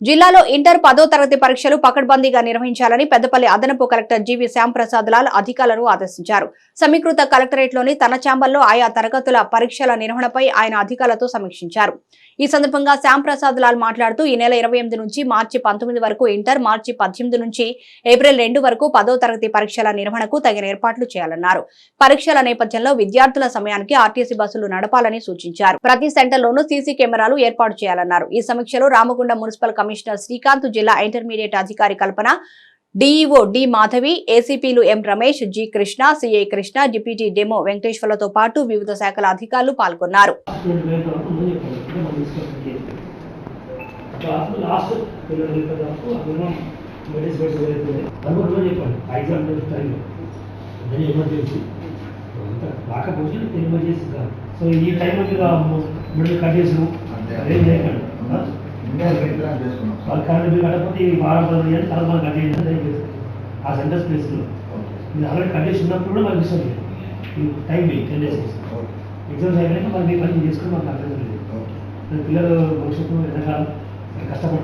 జిల్లాలో ఇంటర్ పదో తరగతి పరీక్షలు పకడ్బందీగా నిర్వహించాలని పెద్దపల్లి అదనపు కలెక్టర్ జీవి శ్యాంప్రసాద్ లాల్ అధికారులను ఆదేశించారు. సమీకృత కలెక్టరేట్లోని తన ఛాంబర్లో ఆయా తరగతుల పరీక్షల నిర్వహణపై ఆయన అధికారులతో సమీక్షించారు. ఈ సందర్భంగా శ్యాంప్రసాద్ లాల్ మాట్లాడుతూ ఈ నెల ఇరవై ఎనిమిది నుంచి మార్చి పంతొమ్మిది వరకు ఇంటర్ మార్చి పద్దెనిమిది నుంచి ఏప్రిల్ రెండు వరకు పదో తరగతి పరీక్షల నిర్వహణకు తగిన ఏర్పాట్లు చేయాలన్నారు. పరీక్షల నేపథ్యంలో విద్యార్థుల సమయానికి ఆర్టీసీ బస్సులు నడపాలని సూచించారు. ప్రతి సెంటర్లోనూ సీసీ కెమెరాలు ఏర్పాటు చేయాలన్నారు. ఈ సమీక్షలో రామగుండ మున్సిపల్ కమిషనర్ శ్రీకాంత్ జిల్లా ఇంటర్మీడియట్ అధికారి Kalpana DEO D Madhavi ఏసీపీలు M Ramesh G Krishna CI Krishna deputy DEMO వెంకటేశ్వర్లతో పాటు వివిధ శాఖల అధికారులు పాల్గొన్నారు. ఎమర్జెన్సీ కాదు సో ఈ టైంలో మీరు మిడిల్ కట్ చేసిన కరెంట్ కట్టకపోతే ఈ వారం తర్వాత మనం కట్ చేయండి దయచేసి ఆ సెంటర్స్ ప్లేస్లో మీరు ఆల్రెడీ కట్ చేసి ఉన్నప్పుడు కూడా మనకి ఇష్టం లేదు ఈ టైం లేదు టెన్ డేస్ ఎగ్జామ్స్ అయిపోయినాక మళ్ళీ పని చేసుకుని మాకు అర్థం లేదు పిల్లలు భవిష్యత్తు ఎదగాలి కష్టపడుతుంది